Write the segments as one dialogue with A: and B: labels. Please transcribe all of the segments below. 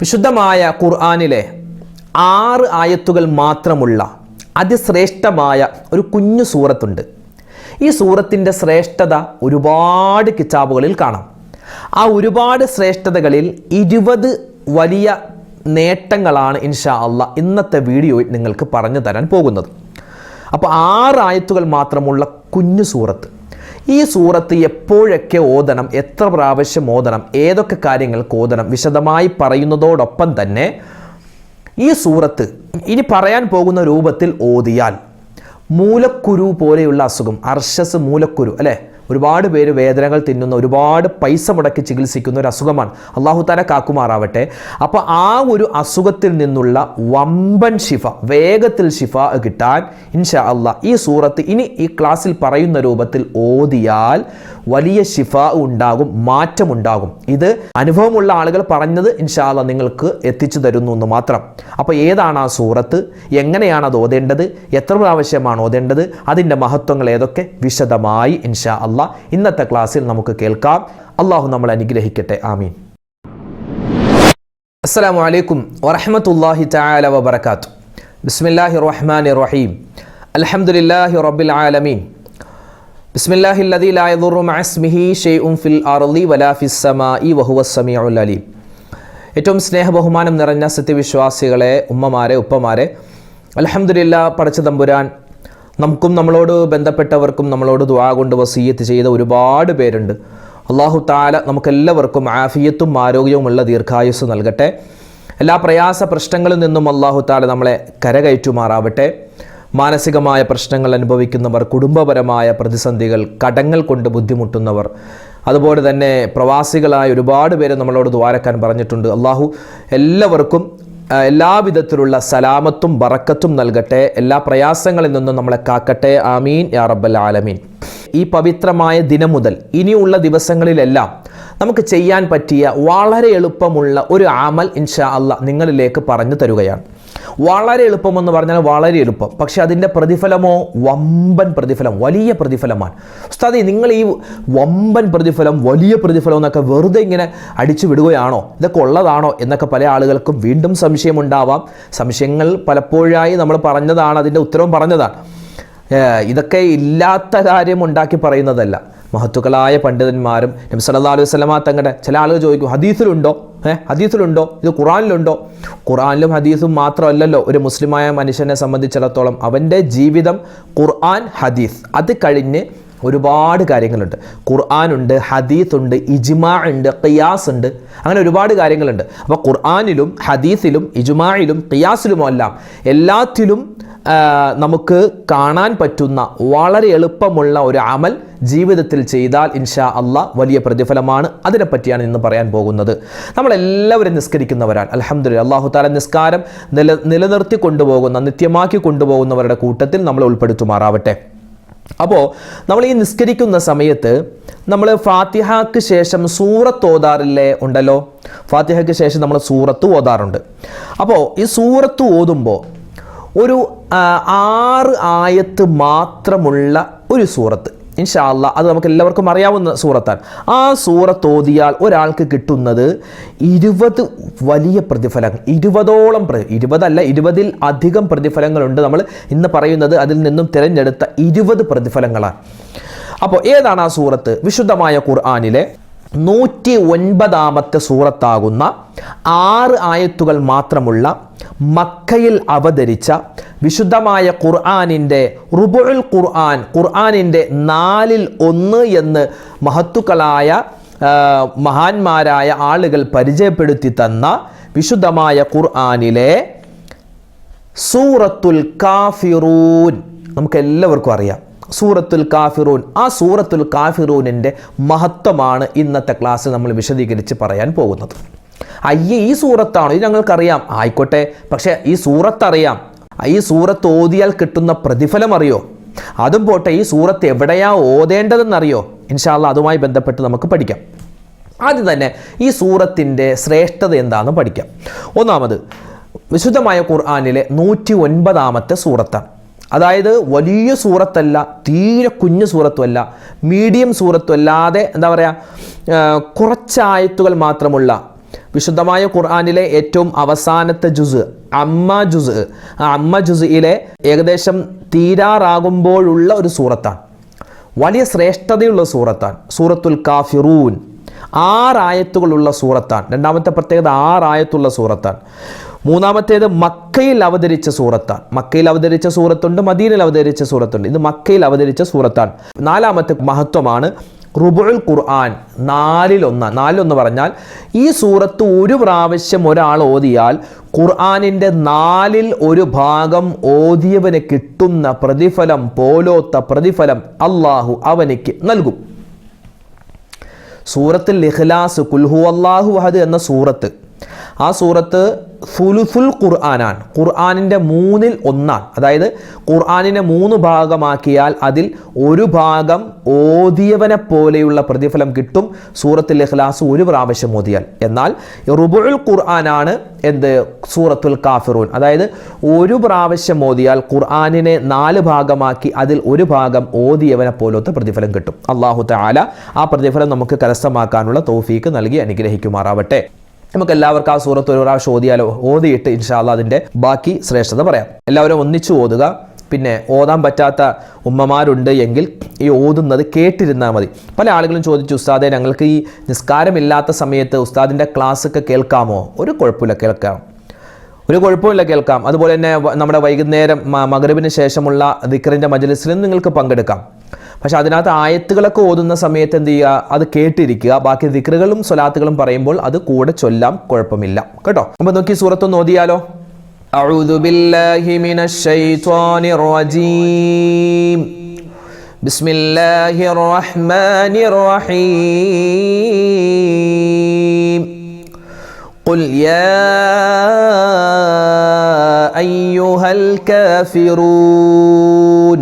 A: വിശുദ്ധമായ ഖുർആാനിലെ ആറ് ആയത്തുകൾ മാത്രമുള്ള അതിശ്രേഷ്ഠമായ ഒരു കുഞ്ഞു സൂറത്തുണ്ട്. ഈ സൂറത്തിന്റെ ശ്രേഷ്ഠത ഒരുപാട് കിതാബുകളിൽ കാണാം. ആ ഒരുപാട് ശ്രേഷ്ഠതകളിൽ ഇരുപത് വലിയ നേട്ടങ്ങളാണ് ഇൻഷാ അല്ല ഇന്നത്തെ വീഡിയോയിൽ നിങ്ങൾക്ക് പറഞ്ഞു തരാൻ പോകുന്നത്. അപ്പോൾ ആറ് ആയത്തുകൾ മാത്രമുള്ള കുഞ്ഞു സൂറത്ത്. ഈ സൂറത്ത് എപ്പോഴൊക്കെ ഓതണം എത്ര പ്രാവശ്യം ഓതണം ഏതൊക്കെ കാര്യങ്ങൾക്ക് ഓതണം വിശദമായി പറയുന്നതോടൊപ്പം തന്നെ ഈ സൂറത്ത് ഇനി പറയാൻ പോകുന്ന രൂപത്തിൽ ഓതിയാൽ മൂലക്കുരു പോലെയുള്ള അസുഖം അർഷസ് മൂലക്കുരു അല്ലേ? ഒരുപാട് പേര് വേദനകൾ തിന്നുന്ന ഒരുപാട് പൈസ മുടക്കി ചികിത്സിക്കുന്ന ഒരു അസുഖമാണ്. അള്ളാഹു താല കാക്കുമാറാവട്ടെ. അപ്പോൾ ആ ഒരു അസുഖത്തിൽ നിന്നുള്ള വമ്പൻ ശിഫ വേഗത്തിൽ ശിഫ കിട്ടാൻ ഇൻഷാ അള്ളാഹ് ഈ സൂറത്ത് ഇനി ഈ ക്ലാസ്സിൽ പറയുന്ന രൂപത്തിൽ ഓതിയാൽ വലിയ ശിഫ ഉണ്ടാകും മാറ്റമുണ്ടാകും ഇത് അനുഭവമുള്ള ആളുകൾ പറഞ്ഞത് ഇൻഷാല്ല നിങ്ങൾക്ക് എത്തിച്ചു തരുന്നു എന്ന് മാത്രം. അപ്പോൾ ഏതാണ് ആ സൂറത്ത്? എങ്ങനെയാണ് അത് ഓതേണ്ടത്? എത്ര പ്രാവശ്യമാണ് ഓതേണ്ടത്? അതിന്റെ മഹത്വങ്ങൾ ഏതൊക്കെ? വിശദമായി ഇൻഷാ അല്ല ഇന്നത്തെ ക്ലാസ്സിൽ നമുക്ക് കേൾക്കാം. അള്ളാഹു നമ്മൾ അനുഗ്രഹിക്കട്ടെ. ആമീൻ. അസ്സലാമു അലൈക്കും വറഹമത്തല്ലാഹി തആല വബർക്കാത്തു ബിസ്മില്ലാഹി റഹ്മാൻ റഹീം. അലഹമുല്ലാഹി റബ്ബിൽ ആലമീൻ. ബിസ്മില്ലാഹി അല്ലദീ ലാ യദുറു മഅ ഇസ്മിഹി ഷൈഉൻ ഫിൽ അർളി വലാ ഫിസ് സമാഇ സമീഉൽ അലീം. ഏറ്റവും സ്നേഹബഹുമാനം നിറഞ്ഞ സത്യവിശ്വാസികളെ ഉമ്മമാരെ ഉപ്പമാരെ അൽഹംദുലില്ലാ പടച്ച തമ്പുരാൻ നമുക്കും നമ്മളോട് ബന്ധപ്പെട്ടവർക്കും നമ്മളോട് ദുവാ കൊണ്ട് വസീയത്ത് ചെയ്ത ഒരുപാട് പേരുണ്ട്. അള്ളാഹു താല നമുക്കെല്ലാവർക്കും ആഫിയത്തും ആരോഗ്യവുമുള്ള ദീർഘായുസ് നൽകട്ടെ. എല്ലാ പ്രയാസ പ്രശ്നങ്ങളിൽ നിന്നും അള്ളാഹു താല നമ്മളെ കരകയറ്റുമാറാവട്ടെ. മാനസികമായ പ്രശ്നങ്ങൾ അനുഭവിക്കുന്നവർ കുടുംബപരമായ പ്രതിസന്ധികൾ കടങ്ങൾ കൊണ്ട് ബുദ്ധിമുട്ടുന്നവർ. അതുപോലെ തന്നെ പ്രവാസികളായ ഒരുപാട് പേര് നമ്മളോട് ദ്വാരക്കാൻ പറഞ്ഞിട്ടുണ്ട്. അള്ളാഹു എല്ലാവർക്കും എല്ലാവിധത്തിലുള്ള സലാമത്തും ബറക്കത്തും നൽകട്ടെ. എല്ലാ പ്രയാസങ്ങളിൽ നിന്നും നമ്മളെ കാക്കട്ടെ. ആമീൻ. യാ റബ്ബൽ ആലമീൻ. ഈ പവിത്രമായ ദിനം മുതൽ ഇനിയുള്ള ദിവസങ്ങളിലെല്ലാം നമുക്ക് ചെയ്യാൻ പറ്റിയ വളരെ എളുപ്പമുള്ള ഒരു ആമൽ ഇൻഷാ അല്ല നിങ്ങളിലേക്ക് പറഞ്ഞു തരുകയാണ്. വളരെ എളുപ്പമെന്ന് പറഞ്ഞാൽ വളരെ എളുപ്പം. പക്ഷെ അതിന്റെ പ്രതിഫലമോ വമ്പൻ പ്രതിഫലം വലിയ പ്രതിഫലമാണ്. ഉസ്താദി നിങ്ങൾ ഈ വമ്പൻ പ്രതിഫലം വലിയ പ്രതിഫലം എന്നൊക്കെ വെറുതെ ഇങ്ങനെ അടിച്ചു വിടുകയാണോ? ഇതൊക്കെ ഉള്ളതാണോ? എന്നൊക്കെ പല ആളുകൾക്കും വീണ്ടും സംശയമുണ്ടാവാം. സംശയങ്ങൾ പലപ്പോഴായി നമ്മൾ പറഞ്ഞതാണ് അതിന്റെ ഉത്തരവും പറഞ്ഞതാണ്. ഇതൊക്കെ ഇല്ലാത്ത കാര്യം ഉണ്ടാക്കി പറയുന്നതല്ല. മഹത്തുക്കളായ പണ്ഡിതന്മാരും നബി സല്ലല്ലാഹു അലൈഹി വസല്ലമ തങ്ങളുടെ ചില ആളുകൾ ചോദിക്കും ഹദീസിലുണ്ടോ? ഏഹ് ഹദീസിലുണ്ടോ? ഇത് ഖുറാനിലുണ്ടോ ഖുറാനിലും ഹദീസും മാത്രമല്ലല്ലോ. ഒരു മുസ്ലിമായ മനുഷ്യനെ സംബന്ധിച്ചിടത്തോളം അവന്റെ ജീവിതം ഖുർആൻ ഹദീസ്. അത് കഴിഞ്ഞ് ഒരുപാട് കാര്യങ്ങളുണ്ട്. ഖുർആാനുണ്ട് ഹദീസുണ്ട് ഇജ്മാ ഉണ്ട് ഖിയാസ് ഉണ്ട് അങ്ങനെ ഒരുപാട് കാര്യങ്ങളുണ്ട്. അപ്പോൾ ഖുർആാനിലും ഹദീസിലും ഇജ്മായിലും ഖിയാസിലുമെല്ലാം എല്ലാത്തിലും നമുക്ക് കാണാൻ പറ്റുന്ന വളരെ എളുപ്പമുള്ള ഒരു അമൽ ജീവിതത്തിൽ ചെയ്താൽ ഇൻഷാ അല്ല വലിയ പ്രതിഫലമാണ്. അതിനെപ്പറ്റിയാണ് ഇന്ന് പറയാൻ പോകുന്നത്. നമ്മളെല്ലാവരും നിസ്കരിക്കുന്നവരാണ്. അലഹമ്മദില്ല അള്ളാഹു താല നിസ്കാരം നില നിലനിർത്തി കൊണ്ടുപോകുന്ന നിത്യമാക്കി കൊണ്ടുപോകുന്നവരുടെ കൂട്ടത്തിൽ നമ്മൾ ഉൾപ്പെടുത്തുമാറാവട്ടെ. അപ്പോൾ നമ്മൾ ഈ നിസ്കരിക്കുന്ന സമയത്ത് നമ്മൾ ഫാത്തിഹക്ക് ശേഷം സൂറത്ത് ഓതാറില്ലേ ഉണ്ടല്ലോ? ഫാത്തിഹയ്ക്ക് ശേഷം നമ്മൾ സൂറത്ത് ഓതാറുണ്ട്. അപ്പോൾ ഈ സൂറത്ത് ഓതുമ്പോൾ ഒരു ആറ് ആയത്ത് മാത്രമുള്ള ഒരു സൂറത്ത്. ഇൻഷാല്ല അത് നമുക്ക് എല്ലാവർക്കും അറിയാവുന്ന സൂറത്താണ്. ആ സൂറത്ത് ഓതിയാൽ ഒരാൾക്ക് കിട്ടുന്നത് ഇരുപത് വലിയ പ്രതിഫലങ്ങൾ ഇരുപതോളം ഇരുപതല്ല ഇരുപതിൽ അധികം പ്രതിഫലങ്ങളുണ്ട് നമ്മൾ ഇന്ന് പറയുന്നത് അതിൽ നിന്നും തിരഞ്ഞെടുത്ത ഇരുപത് പ്രതിഫലങ്ങളാണ്. അപ്പോൾ ഏതാണ് ആ സൂറത്ത്? വിശുദ്ധമായ ഖുർആാനിലെ നൂറ്റി ഒൻപതാമത്തെ സൂറത്താകുന്ന ആറ് ആയത്തുകൾ മാത്രമുള്ള മക്കയിൽ അവതരിച്ച വിശുദ്ധമായ ഖുർആാനിന്റെ റുബുൽ ഖുർആൻ ഖുർആാനിന്റെ നാലിൽ ഒന്ന് എന്ന് മഹത്തുക്കളായ മഹാന്മാരായ ആളുകൾ പരിചയപ്പെടുത്തി തന്ന വിശുദ്ധമായ ഖുർആാനിലെ സൂറത്തുൽ കാഫിറൂൻ. നമുക്ക് എല്ലാവർക്കും അറിയാം. സൂറത്തുൽ കാഫിറൂൻ. ആ സൂറത്തുൽ കാഫിറൂനിന്റെ മഹത്വമാണ് ഇന്നത്തെ ക്ലാസ് നമ്മൾ വിശദീകരിച്ച് പറയാൻ പോകുന്നത്. അയ്യേ ഈ സൂറത്താണോ? ഇത് ഞങ്ങൾക്കറിയാം. ആയിക്കോട്ടെ. പക്ഷേ ഈ സൂറത്തറിയാം. ഈ സൂറത്ത് ഓതിയാൽ കിട്ടുന്ന പ്രതിഫലം അറിയോ? അതും പോട്ടെ ഈ സൂറത്ത് എവിടെയാ ഓതേണ്ടതെന്നറിയോ? ഇൻഷാല്ല അതുമായി ബന്ധപ്പെട്ട് നമുക്ക് പഠിക്കാം. ആദ്യം തന്നെ ഈ സൂറത്തിന്റെ ശ്രേഷ്ഠത എന്താണെന്ന് പഠിക്കാം. ഒന്നാമത് വിശുദ്ധമായ ഖുർആാനിലെ നൂറ്റി ഒൻപതാമത്തെ സൂറത്താണ്. അതായത് വലിയ സൂറത്തല്ല തീരെ കുഞ്ഞു സൂറത്തുമല്ല മീഡിയം സൂറത്തും അല്ലാതെ എന്താ പറയുക കുറച്ചായത്തുകൾ മാത്രമുള്ള വിശുദ്ധമായ ഖുർആാനിലെ ഏറ്റവും അവസാനത്തെ ജുസ് അമ്മ ജുസ് ആ അമ്മ ജുസിയിലെ ഏകദേശം തീരാറാകുമ്പോഴുള്ള ഒരു സൂറത്താണ്. വലിയ ശ്രേഷ്ഠതയുള്ള സൂറത്താണ്. സൂറത്തുൽ കാഫിറൂൻ. ആറായത്തുകളുള്ള സൂറത്താണ്. രണ്ടാമത്തെ പ്രത്യേകത ആറായത്തുള്ള സൂറത്താണ്. മൂന്നാമത്തേത് മക്കയിൽ അവതരിച്ച സൂറത്താണ്. മക്കയിൽ അവതരിച്ച സൂറത്തുണ്ട് മദീനയിൽ അവതരിച്ച സൂറത്തുണ്ട്. ഇത് മക്കയിൽ അവതരിച്ച സൂറത്താണ്. നാലാമത്തെ മഹത്വമാണ് റുബുൽ ഖുർആൻ. നാലിലൊന്ന് നാലിലൊന്ന് പറഞ്ഞാൽ ഈ സൂറത്ത് ഒരു പ്രാവശ്യം ഒരാൾ ഓതിയാൽ ഖുർആാനിന്റെ നാലിൽ ഒരു ഭാഗം ഓതിയവന് കിട്ടുന്ന പ്രതിഫലം പോലോത്ത പ്രതിഫലം അള്ളാഹു അവനിക്ക് നൽകും. സൂറത്തിൽ ഇഖ്ലാസ് കുൽഹു അള്ളാഹു അഹദ് എന്ന സൂറത്ത്. ആ സൂറത്ത് ഫുലുഫുൽ ഖുർആനാണ്. ഖുർആാനിന്റെ മൂന്നിൽ ഒന്നാണ്. അതായത് ഖുർആാനിനെ മൂന്ന് ഭാഗമാക്കിയാൽ അതിൽ ഒരു ഭാഗം ഓതിയവനെ പോലെയുള്ള പ്രതിഫലം കിട്ടും. സൂറത്തുൽ ഇഖ്ലാസ് ഒരു പ്രാവശ്യം ഓതിയാൽ. എന്നാൽ റുബുൽ ഖുർആനാണ് എന്ത്? സൂറത്തുൽ കാഫിറൂൻ. അതായത് ഒരു പ്രാവശ്യം ഓതിയാൽ ഖുർആാനിനെ നാല് ഭാഗമാക്കി അതിൽ ഒരു ഭാഗം ഓതിയവനെ പോലത്തെ പ്രതിഫലം കിട്ടും. അള്ളാഹു താല ആ പ്രതിഫലം നമുക്ക് കരസ്ഥമാക്കാനുള്ള തോഫീക്ക് നൽകി അനുഗ്രഹിക്കുമാറാവട്ടെ. നമുക്ക് എല്ലാവർക്കും ആ സൂറത്ത് ഒരു പ്രാവശ്യം ഓതിയാലോ? ഓതിയിട്ട് ഇൻഷാല്ല അതിന്റെ ബാക്കി ശ്രേഷ്ഠത പറയാം. എല്ലാവരും ഒന്നിച്ചു ഓതുക. പിന്നെ ഓതാൻ പറ്റാത്ത ഉമ്മമാരുണ്ട് എങ്കിൽ ഈ ഓതുന്നത് കേട്ടിരുന്നാൽ മതി. പല ആളുകളും ചോദിച്ചു ഉസ്താദെ ഞങ്ങൾക്ക് ഈ നിസ്കാരമില്ലാത്ത സമയത്ത് ഉസ്താദിന്റെ ക്ലാസ് ഒക്കെ കേൾക്കാമോ? ഒരു കുഴപ്പമില്ല കേൾക്കാം. ഒരു കുഴപ്പമില്ല കേൾക്കാം. അതുപോലെ തന്നെ നമ്മുടെ വൈകുന്നേരം മകരവിന് ശേഷമുള്ള ദിക്കറിന്റെ മജലിസിലും നിങ്ങൾക്ക് പങ്കെടുക്കാം. പക്ഷെ അതിനകത്ത് ആയത്തുകളൊക്കെ ഓതുന്ന സമയത്ത് എന്ത് ചെയ്യുക അത് കേട്ടിരിക്കുക ബാക്കി ദിക്റുകളും സ്വലാത്തുകളും പറയുമ്പോൾ അത് കൂടെ ചൊല്ലാം കുഴപ്പമില്ല കേട്ടോ അപ്പൊ നോക്കി സൂറത്തൊന്ന് ഓതിയാലോ أعوذ بالله من الشيطان الرجيم بسم الله الرحمن الرحيم قل يا ايها الكافرون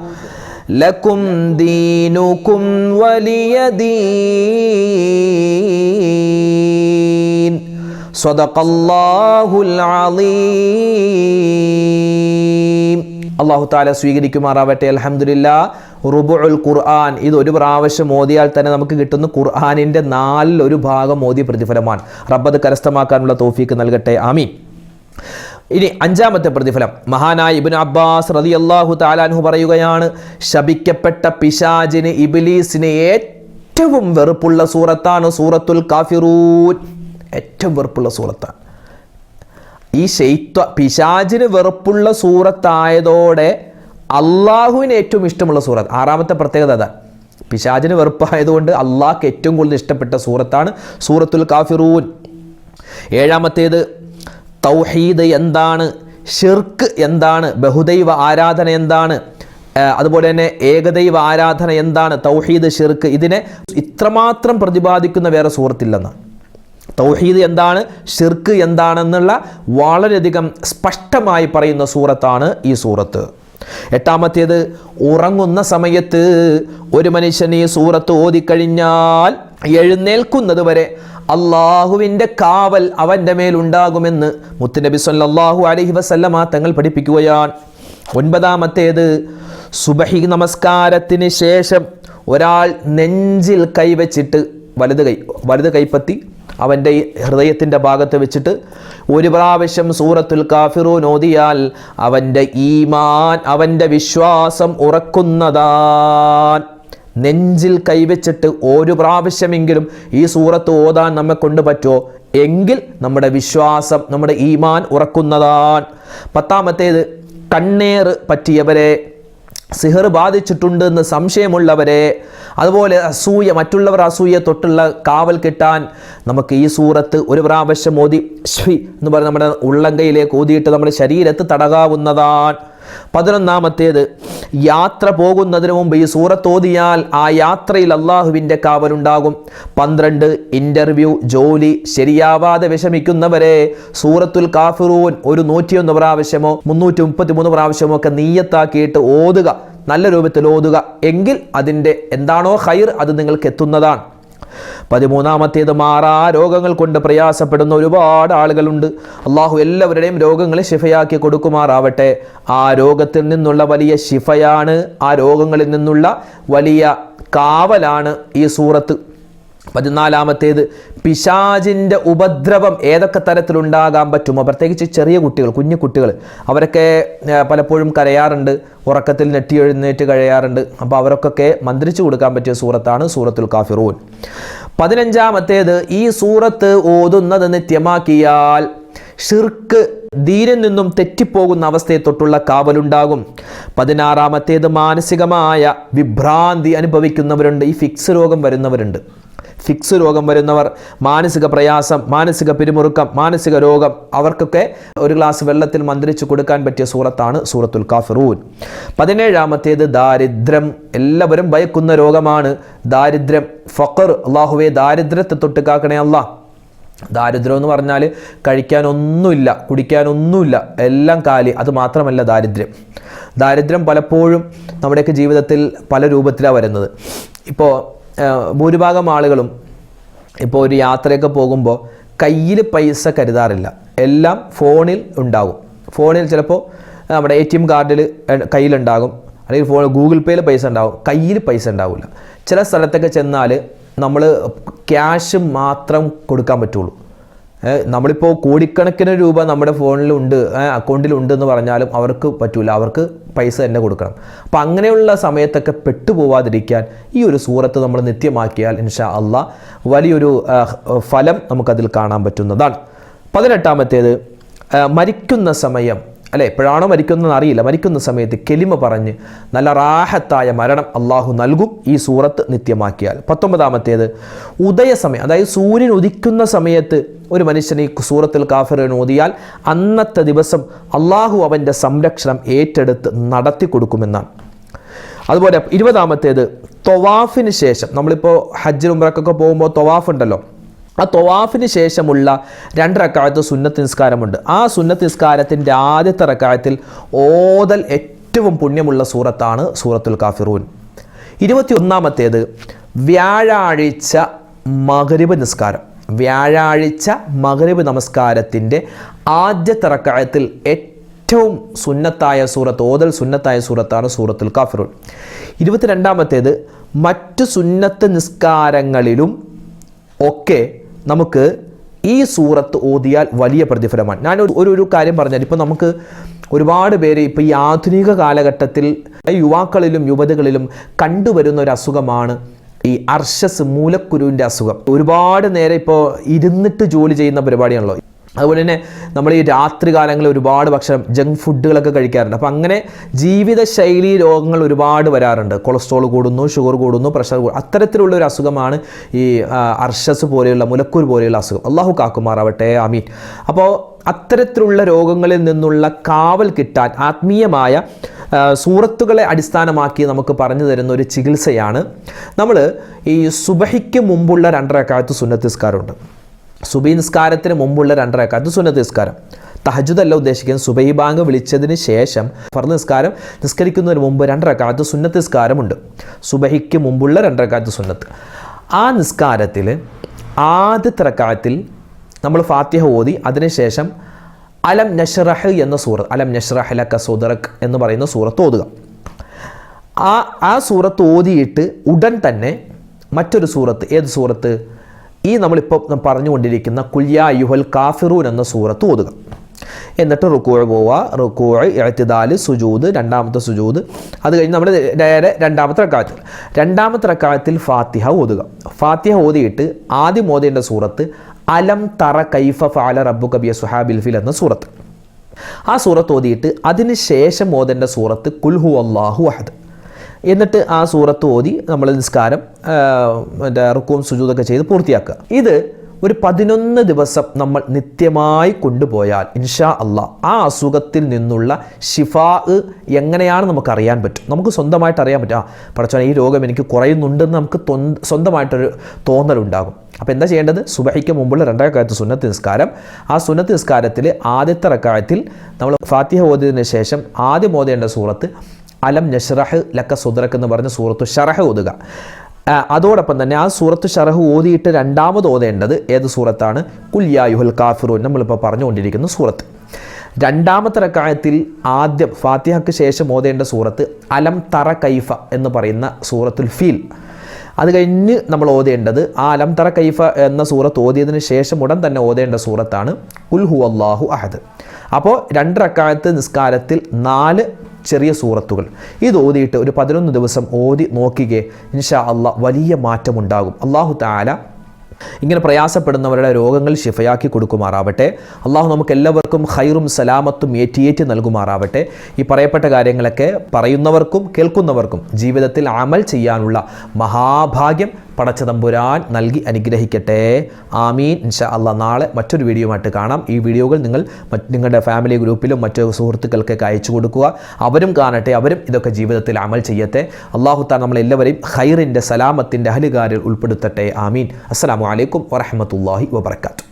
A: ലക്കും ദീനുക്കും വലിയ ദീൻ. സ്വതക്കല്ലാഹുൽ അലീം. അള്ളാഹു താല സ്വീകരിക്കുമാറാവട്ടെ. അലഹമില്ല റുബുൽ ഖുർആൻ. ഇത് ഒരു പ്രാവശ്യം ഓതിയാൽ തന്നെ നമുക്ക് കിട്ടുന്ന ഖുർആാനിന്റെ നാലിൽ ഒരു ഭാഗം മോദി പ്രതിഫലമാണ്. റബ്ബത് കരസ്ഥമാക്കാനുള്ള തോഫീക്ക് നൽകട്ടെ. ആമീൻ. ഇനി അഞ്ചാമത്തെ പ്രതിഫലം. മഹാനായ ഇബിൻ അബ്ബാസ് റതി അള്ളാഹു താലാൻഹു പറയുകയാണ് ശപിക്കപ്പെട്ട പിശാജിന് ഇബിലീസിന് ഏറ്റവും വെറുപ്പുള്ള സൂറത്താണ് സൂറത്തുൽ കാഫിറൂൻ. ഏറ്റവും വെറുപ്പുള്ള സൂറത്താണ്. ഈ ശൈത്വ പിശാജിന് വെറുപ്പുള്ള സൂറത്തായതോടെ അള്ളാഹുവിന് ഏറ്റവും ഇഷ്ടമുള്ള സൂറത്ത് ആറാമത്തെ പ്രത്യേകത അതാണ്. പിശാജിന് വെറുപ്പായതുകൊണ്ട് അള്ളാഹ്ക്ക് ഏറ്റവും കൂടുതൽ ഇഷ്ടപ്പെട്ട സൂറത്താണ് സൂറത്തുൽ കാഫിറൂൻ. ഏഴാമത്തേത് തൗഹീദ് എന്താണ്? ഷിർക്ക് എന്താണ്? ബഹുദൈവ ആരാധന എന്താണ്? അതുപോലെ തന്നെ ഏകദൈവ ആരാധന എന്താണ്? തൗഹീദ് ഷിർക്ക് ഇതിനെ ഇത്രമാത്രം പ്രതിപാദിക്കുന്ന വേറെ സുഹൃത്തില്ലെന്ന്. തൗഹീദ് എന്താണ്? ഷിർക്ക് എന്താണെന്നുള്ള വളരെയധികം സ്പഷ്ടമായി പറയുന്ന സൂറത്താണ് ഈ സൂറത്ത്. എട്ടാമത്തേത് ഉറങ്ങുന്ന സമയത്ത് ഒരു മനുഷ്യൻ ഈ സൂറത്ത് ഓതിക്കഴിഞ്ഞാൽ എഴുന്നേൽക്കുന്നത് വരെ അള്ളാഹുവിന്റെ കാവൽ അവന്റെ മേലുണ്ടാകുമെന്ന് മുത്തുനബി സല്ലാഹു അലഹി വസല്ലമ തങ്ങൾ പഠിപ്പിക്കുകയാണ്. ഒൻപതാമത്തേത് സുബഹി നമസ്കാരത്തിന് ശേഷം ഒരാൾ നെഞ്ചിൽ കൈവച്ചിട്ട് വലത് കൈ വലത് കൈപ്പത്തി അവന്റെ ഹൃദയത്തിന്റെ ഭാഗത്ത് വെച്ചിട്ട് ഒരു പ്രാവശ്യം സൂറത്തുൽ കാഫിറൂൻ ഓതിയാൽ അവന്റെ ഈമാൻ അവന്റെ വിശ്വാസം ഉറക്കുന്നതാൻ നെഞ്ചിൽ കൈവച്ചിട്ട് ഒരു പ്രാവശ്യമെങ്കിലും ഈ സൂറത്ത് ഓതാൻ നമ്മെ കൊണ്ട് പറ്റുമോ? എങ്കിൽ നമ്മുടെ വിശ്വാസം നമ്മുടെ ഈമാൻ ഉറക്കുന്നതാൻ. പത്താമത്തേത് കണ്ണേറ് പറ്റിയവരെ സിഹർ ബാധിച്ചിട്ടുണ്ട് എന്ന് സംശയമുള്ളവരെ അതുപോലെ അസൂയ മറ്റുള്ളവർ അസൂയ തൊട്ടുള്ള കാവൽ കിട്ടാൻ നമുക്ക് ഈ സൂറത്ത് ഒരു പ്രാവശ്യം ഓതി ശ്രീ എന്ന് പറഞ്ഞ് നമ്മുടെ ഉള്ളങ്കയിലേക്ക് ഓതിയിട്ട് നമ്മുടെ ശരീരത്ത് തടകാവുന്നതാണ്. പതിനൊന്നാമത്തേത് യാത്ര പോകുന്നതിന് മുമ്പ് ഈ സൂറത്ത് ഓതിയാൽ ആ യാത്രയിൽ അള്ളാഹുവിന്റെ കാവലുണ്ടാകും. പന്ത്രണ്ട് ഇന്റർവ്യൂ ജോലി ശരിയാവാതെ വിഷമിക്കുന്നവരെ സൂറത്തുൽ കാഫിറൂൻ ഒരു നൂറ്റിയൊന്ന് പ്രാവശ്യമോ മുന്നൂറ്റി മുപ്പത്തി മൂന്ന് പ്രാവശ്യമോ ഒക്കെ നീയത്താക്കിയിട്ട് ഓതുക. നല്ല രൂപത്തിൽ ഓതുക. എങ്കിൽ അതിന്റെ എന്താണോ ഹൈർ അത് നിങ്ങൾക്ക് എത്തുന്നതാണ് പതിമൂന്നാമത്തേത് മാറാ രോഗങ്ങൾ കൊണ്ട് പ്രയാസപ്പെടുന്ന ഒരുപാട് ആളുകളുണ്ട്. അള്ളാഹു എല്ലാവരുടെയും രോഗങ്ങളെ ശിഫയാക്കി കൊടുക്കുമാറാവട്ടെ. ആ രോഗത്തിൽ നിന്നുള്ള വലിയ ശിഫയാണ് ആ രോഗങ്ങളിൽ നിന്നുള്ള വലിയ കാവലാണ് ഈ സൂറത്ത്. പതിനാലാമത്തേത് പിശാജിന്റെ ഉപദ്രവം ഏതൊക്കെ തരത്തിലുണ്ടാകാൻ പറ്റുമോ? പ്രത്യേകിച്ച് ചെറിയ കുട്ടികൾ കുഞ്ഞു കുട്ടികൾ അവരൊക്കെ പലപ്പോഴും കരയാറുണ്ട് ഉറക്കത്തിൽ നെറ്റി എഴുന്നേറ്റ് കഴിയാറുണ്ട് അപ്പോൾ അവരൊക്കെ മന്ത്രിച്ചു കൊടുക്കാൻ പറ്റിയ സൂറത്താണ് സൂറത്തുൽ കാഫിറൂൻ. പതിനഞ്ചാമത്തേത് ഈ സൂറത്ത് ഓതുന്നത് നിത്യമാക്കിയാൽ ഷിർക്ക് ധീരം നിന്നും തെറ്റിപ്പോകുന്ന അവസ്ഥയെ തൊട്ടുള്ള കാവലുണ്ടാകും. പതിനാറാമത്തേത് മാനസികമായ വിഭ്രാന്തി അനുഭവിക്കുന്നവരുണ്ട് ഈ ഫിക്സ് രോഗം വരുന്നവരുണ്ട്. ഫിക്സ് രോഗം വരുന്നവർ മാനസിക പ്രയാസം മാനസിക പിരിമുറുക്കം മാനസിക രോഗം അവർക്കൊക്കെ ഒരു ഗ്ലാസ് വെള്ളത്തിൽ മന്ത്രിച്ചു കൊടുക്കാൻ പറ്റിയ സൂറത്താണ് സൂറത്തുൽ കാഫിറൂൻ. പതിനേഴാമത്തേത് ദാരിദ്ര്യം. എല്ലാവരും ഭയക്കുന്ന രോഗമാണ് ദാരിദ്ര്യം. ഫക്കർ അള്ളാഹുവെ ദാരിദ്ര്യത്തെ തൊട്ട് കാക്കണേ അല്ല ദാരിദ്ര്യം എന്ന് പറഞ്ഞാൽ കഴിക്കാനൊന്നുമില്ല കുടിക്കാനൊന്നുമില്ല എല്ലാം കാലി അത് മാത്രമല്ല ദാരിദ്ര്യം. ദാരിദ്ര്യം പലപ്പോഴും നമ്മുടെയൊക്കെ ജീവിതത്തിൽ പല രൂപത്തിലാണ് വരുന്നത്. ഇപ്പോൾ ഭൂരിഭാഗം ആളുകളും ഇപ്പോൾ ഒരു യാത്രയൊക്കെ പോകുമ്പോൾ കയ്യിൽ പൈസ കരുതാറില്ല. എല്ലാം ഫോണിൽ ഉണ്ടാകും. ഫോണിൽ ചിലപ്പോൾ നമ്മുടെ എ ടി എം കാർഡിൽ കയ്യിലുണ്ടാകും. അല്ലെങ്കിൽ ഫോൺ ഗൂഗിൾ പേയിൽ പൈസ ഉണ്ടാകും. കയ്യിൽ പൈസ ഉണ്ടാവില്ല. ചില സ്ഥലത്തൊക്കെ ചെന്നാൽ നമ്മൾ ക്യാഷ് മാത്രം കൊടുക്കാൻ പറ്റുള്ളൂ. നമ്മളിപ്പോൾ കോടിക്കണക്കിന് രൂപ നമ്മുടെ ഫോണിലുണ്ട് അക്കൗണ്ടിലുണ്ട് എന്ന് പറഞ്ഞാലും അവർക്ക് പറ്റൂല. അവർക്ക് പൈസ തന്നെ കൊടുക്കണം. അപ്പം അങ്ങനെയുള്ള സമയത്തൊക്കെ പെട്ടുപോവാതിരിക്കാൻ ഈ ഒരു സൂറത്ത് നമ്മൾ നിത്യമാക്കിയാൽ ഇൻഷാ അള്ളാ വലിയൊരു ഫലം നമുക്കതിൽ കാണാൻ പറ്റുന്നതാണ്. പതിനെട്ടാമത്തേത് മരിക്കുന്ന സമയം. അല്ലെ എപ്പോഴാണോ മരിക്കുന്നതെന്ന് അറിയില്ല. മരിക്കുന്ന സമയത്ത് കെലിമ പറഞ്ഞ് നല്ല റാഹത്തായ മരണം അള്ളാഹു നൽകും ഈ സൂറത്ത് നിത്യമാക്കിയാൽ. പത്തൊമ്പതാമത്തേത് ഉദയസമയം അതായത് സൂര്യൻ ഉദിക്കുന്ന സമയത്ത് ഒരു മനുഷ്യൻ ഈ സൂറത്തിൽ കാഫിറിന് ഓതിയാൽ അന്നത്തെ ദിവസം അള്ളാഹു അവന്റെ സംരക്ഷണം ഏറ്റെടുത്ത് നടത്തി കൊടുക്കുമെന്നാണ്. അതുപോലെ ഇരുപതാമത്തേത് തൊവാഫിന് ശേഷം. നമ്മളിപ്പോൾ ഹജ്ജ് ഉംറക്കൊക്കെ പോകുമ്പോൾ തൊവാഫ് ഉണ്ടല്ലോ ആ തൊവാഫിന് ശേഷമുള്ള രണ്ട് റക്കായത്ത് സുന്നത്ത് നിസ്കാരമുണ്ട്. ആ സുന്നത്ത് നിസ്കാരത്തിന്റെ ആദ്യത്തെ റക്കായത്തിൽ ഓതൽ ഏറ്റവും പുണ്യമുള്ള സൂറത്താണ് സൂറത്തുൽ കാഫിറൂൻ. ഇരുപത്തി ഒന്നാമത്തേത് വ്യാഴാഴ്ച മകരിബ് നിസ്കാരം. വ്യാഴാഴ്ച മകരിബ് നമസ്കാരത്തിന്റെ ആദ്യത്തെ റക്കായത്തിൽ ഏറ്റവും സുന്നത്തായ സൂറത്ത് ഓതൽ സുന്നത്തായ സൂറത്താണ് സൂറത്തുൽ കാഫിറൂൻ. ഇരുപത്തിരണ്ടാമത്തേത് മറ്റ് സുന്നത്ത് നിസ്കാരങ്ങളിലും ഒക്കെ നമുക്ക് ഈ സൂറത്ത് ഓതിയാൽ വലിയ പ്രതിഫലമാണ്. ഞാൻ ഒരു ഒരു- കാര്യം പറഞ്ഞാൽ ഇപ്പോൾ നമുക്ക് ഒരുപാട് പേര് ഇപ്പോൾ ഈ ആധുനിക കാലഘട്ടത്തിൽ യുവാക്കളിലും യുവതികളിലും കണ്ടുവരുന്ന ഒരു അസുഖമാണ് ഈ അർഷസ് മൂലക്കുരുവിന്റെ അസുഖം. ഒരുപാട് നേരെ ഇപ്പോൾ ഇരുന്നിട്ട് ജോലി ചെയ്യുന്ന പരിപാടിയാണല്ലോ. അതുപോലെ തന്നെ നമ്മൾ ഈ രാത്രി കാലങ്ങളിൽ ഒരുപാട് ഭക്ഷണം ജങ്ക് ഫുഡുകളൊക്കെ കഴിക്കാറുണ്ട്. അപ്പോൾ അങ്ങനെ ജീവിതശൈലി രോഗങ്ങൾ ഒരുപാട് വരാറുണ്ട്. കൊളസ്ട്രോൾ കൂടുന്നു ഷുഗർ കൂടുന്നു പ്രഷർ കൂടുന്നു. അത്തരത്തിലുള്ള ഒരു അസുഖമാണ് ഈ അർഷസ് പോലെയുള്ള മുലക്കൂർ പോലെയുള്ള അസുഖം. അള്ളാഹു കാക്കുമാറാവട്ടെ. അമീൻ അപ്പോൾ അത്തരത്തിലുള്ള രോഗങ്ങളിൽ നിന്നുള്ള കാവൽ കിട്ടാൻ ആത്മീയമായ സൂറത്തുകളെ അടിസ്ഥാനമാക്കി നമുക്ക് പറഞ്ഞു തരുന്ന ഒരു ചികിത്സയാണ്. നമ്മൾ ഈ സുബഹിക്ക് മുമ്പുള്ള രണ്ടരക്കാലത്ത് സുന്നത്തിസ്കാരമുണ്ട് സുബൈ നിസ്കാരത്തിന് മുമ്പുള്ള രണ്ടരക്കാത്ത് സുന്നത്ത് നിസ്കാരം. തഹജുദല്ല ഉദ്ദേശിക്കുന്നത് സുബൈ ബാങ്ക് വിളിച്ചതിന് ശേഷം ഫർദ് നിസ്കാരം നിസ്കരിക്കുന്നതിന് മുമ്പ് രണ്ടരക്കാലത്ത് സുന്നത്ത് നിസ്കാരമുണ്ട്. സുബഹിക്ക് മുമ്പുള്ള രണ്ടരക്കാലത്ത് സുന്നത്ത്. ആ നിസ്കാരത്തിൽ ആദ്യത്തെ റക്കാലത്തിൽ നമ്മൾ ഫാത്തിഹ ഓതി അതിനുശേഷം അലം നഷ്റഹ് എന്ന സൂറത്ത് അലം നഷ്റഹ് ലക സുദറക് എന്ന് പറയുന്ന സൂറത്ത് ഓതുക. ആ ആ സൂറത്ത് ഓതിയിട്ട് ഉടൻ തന്നെ മറ്റൊരു സൂറത്ത് ഏത് സൂറത്ത്? ഈ നമ്മളിപ്പോൾ പറഞ്ഞുകൊണ്ടിരിക്കുന്ന കുല്യ യുഹൽ കാഫിറൂൻ എന്ന സൂറത്ത് ഓതുക. എന്നിട്ട് റുക്കൂഴ് പോവുക. റുക്കൂഴ് എഴുത്തിദാൽ സുജൂദ് രണ്ടാമത്തെ സുജൂദ്. അത് കഴിഞ്ഞ് നമ്മൾ നേരെ രണ്ടാമത്തെ അക്കാലത്തിൽ രണ്ടാമത്തെ അക്കാലത്തിൽ ഫാത്തിഹ ഓതുക. ഫാത്തിഹ ഓതിയിട്ട് ആദ്യം ഓതേണ്ട സൂറത്ത് അലം തറ കൈഫ ഫാല റബ്ബു കബിയ സുഹാബിൽ ഫിൽ എന്ന സൂറത്ത്. ആ സൂറത്ത് ഓതിയിട്ട് അതിന് ശേഷം ഓതേണ്ട സൂറത്ത് കുൽഹു അള്ളാഹു അഹദ്. എന്നിട്ട് ആ സൂറത്ത് ഓതി നമ്മൾ നിസ്കാരം മറ്റേ റുക്കവും സുജൂതൊക്കെ ചെയ്ത് പൂർത്തിയാക്കുക. ഇത് ഒരു പതിനൊന്ന് ദിവസം നമ്മൾ നിത്യമായി കൊണ്ടുപോയാൽ ഇൻഷാ അള്ളാ ആ അസുഖത്തിൽ നിന്നുള്ള ഷിഫാ എങ്ങനെയാണ് നമുക്ക് അറിയാൻ പറ്റും? നമുക്ക് സ്വന്തമായിട്ട് അറിയാൻ പറ്റും. ആ പടച്ചോനെ ഈ രോഗം എനിക്ക് കുറയുന്നുണ്ടെന്ന് നമുക്ക് സ്വന്തമായിട്ടൊരു തോന്നലുണ്ടാകും. അപ്പോൾ എന്താ ചെയ്യേണ്ടത്? സുബഹിക്ക് മുമ്പുള്ള രണ്ടാം കാലത്ത് സുന്നത്ത് നിസ്കാരം. ആ സുന്നത്ത് നിസ്കാരത്തിൽ ആദ്യത്തെ റക്കായത്തിൽ നമ്മൾ ഫാത്തിഹ ഓതിയതിന് ശേഷം ആദ്യം ഓതേണ്ട സൂറത്ത് അലം നഷ്റഹ് ലക്ക സുദ്രക്ക് എന്ന് പറഞ്ഞ സൂറത്തു ഷറഹ് ഓതുക. അതോടൊപ്പം തന്നെ ആ സൂറത്ത് ഷറഹ് ഓതിയിട്ട് രണ്ടാമത് ഓതേണ്ടത് ഏത് സൂറത്താണ്? കുല്യായുഹുൽ കാഫിറൂൻ. നമ്മളിപ്പോൾ പറഞ്ഞുകൊണ്ടിരിക്കുന്ന സൂറത്ത്. രണ്ടാമത്തെ റക്കായത്തിൽ ആദ്യം ഫാത്തിഹക്ക് ശേഷം ഓതേണ്ട സൂറത്ത് അലം തറ കൈഫ എന്ന് പറയുന്ന സൂറത്തുൽ ഫീൽ. അത് കഴിഞ്ഞ് നമ്മൾ ഓതേണ്ടത് ആ അലം തറ കൈഫ എന്ന സൂറത്ത് ഓതിയതിന് ശേഷം ഉടൻ തന്നെ ഓതേണ്ട സൂറത്താണ് ഉൽഹു അള്ളാഹു അഹദ്. അപ്പോൾ രണ്ട് റക്കായത്ത് നിസ്കാരത്തിൽ നാല് ചെറിയ സൂറത്തുകൾ. ഇത് ഓതിയിട്ട് ഒരു പതിനൊന്ന് ദിവസം ഓതി നോക്കിക്കേ ഇൻഷാ അള്ളാഹ് വലിയ മാറ്റമുണ്ടാകും. അള്ളാഹു താല ഇങ്ങനെ പ്രയാസപ്പെടുന്നവരുടെ രോഗങ്ങൾ ശിഫയാക്കി കൊടുക്കുമാറാവട്ടെ. അള്ളാഹു നമുക്ക് എല്ലാവർക്കും ഹൈറും സലാമത്തും ഏറ്റിയേറ്റി നൽകുമാറാവട്ടെ. ഈ പറയപ്പെട്ട കാര്യങ്ങളൊക്കെ പറയുന്നവർക്കും കേൾക്കുന്നവർക്കും ജീവിതത്തിൽ അമൽ ചെയ്യാനുള്ള മഹാഭാഗ്യം പടച്ചതമ്പുരാൻ നൽകി അനുഗ്രഹിക്കട്ടെ. ആമീൻ. ഇൻഷാ അല്ല നാളെ മറ്റൊരു വീഡിയോയുമായിട്ട് കാണാം. ഈ വീഡിയോകൾ നിങ്ങൾ നിങ്ങളുടെ ഫാമിലി ഗ്രൂപ്പിലും മറ്റു സുഹൃത്തുക്കൾക്കൊക്കെ അയച്ചു കൊടുക്കുക. അവരും കാണട്ടെ അവരും ഇതൊക്കെ ജീവിതത്തിൽ അമൽ ചെയ്യട്ടെ. അള്ളാഹു താൻ നമ്മളെല്ലാവരെയും ഖൈറിന്റെ സലാമത്തിന്റെ അഹലുകാരിൽ ഉൾപ്പെടുത്തട്ടെ. ആമീൻ. അസ്സാം വലൈക്കും വറഹമത്തല്ലാഹി വബർക്കാത്തു